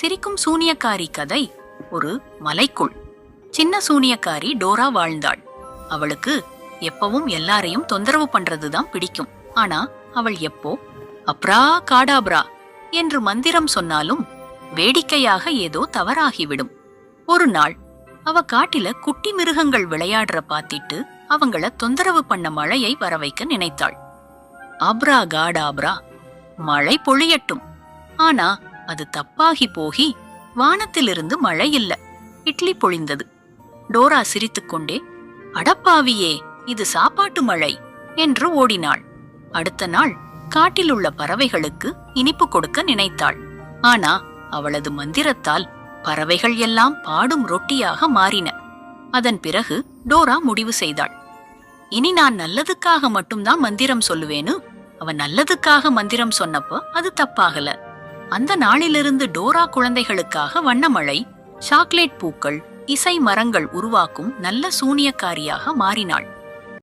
சிரிக்கும் சூனியக்காரி கதை ஒரு மலைக்குள். சின்ன சூனியக்காரி டோரா வாழ்ந்தாள். அவளுக்கு எப்பவும் எல்லாரையும் தொந்தரவு பண்றதுதான் பிடிக்கும். ஆனா அவள் எப்போ? அப்ரா காடாப்ரா என்று மந்திரம் சொன்னாலும் வேடிக்கையாக ஏதோ தவறாகிவிடும். ஒரு நாள் அவ காட்டில குட்டி மிருகங்கள் விளையாடுற பாத்திட்டு அவங்கள தொந்தரவு பண்ண மழையை வர வைக்க நினைத்தாள். அப்ரா காடாப்ரா மழை பொழியட்டும். ஆனா அது தப்பாகி போகி வானத்திலிருந்து மழை இல்ல. இட்லி பொழிந்தது. டோரா சிரித்துக்கொண்டே அடப்பாவியே இது சாப்பாட்டு மழை என்று ஓடினாள். அடுத்த நாள் காட்டில் உள்ள பறவைகளுக்கு இனிப்பு கொடுக்க நினைத்தாள். ஆனா அவளது மந்திரத்தால் பறவைகள் எல்லாம் பாடும் ரொட்டியாக மாறின. அதன் பிறகு டோரா முடிவு செய்தாள். இனி நான் நல்லதுக்காக மட்டும்தான் மந்திரம் சொல்லுவேன்னு அவ நல்லதுக்காக மந்திரம் சொன்னப்போ அது தப்பாகல. அந்த நாளிலிருந்து டோரா குழந்தைகளுக்காக வண்ணமழை சாக்லேட் பூக்கள் இசை மரங்கள் உருவாக்கும் நல்ல சூனியக்காரியாக மாறினாள்.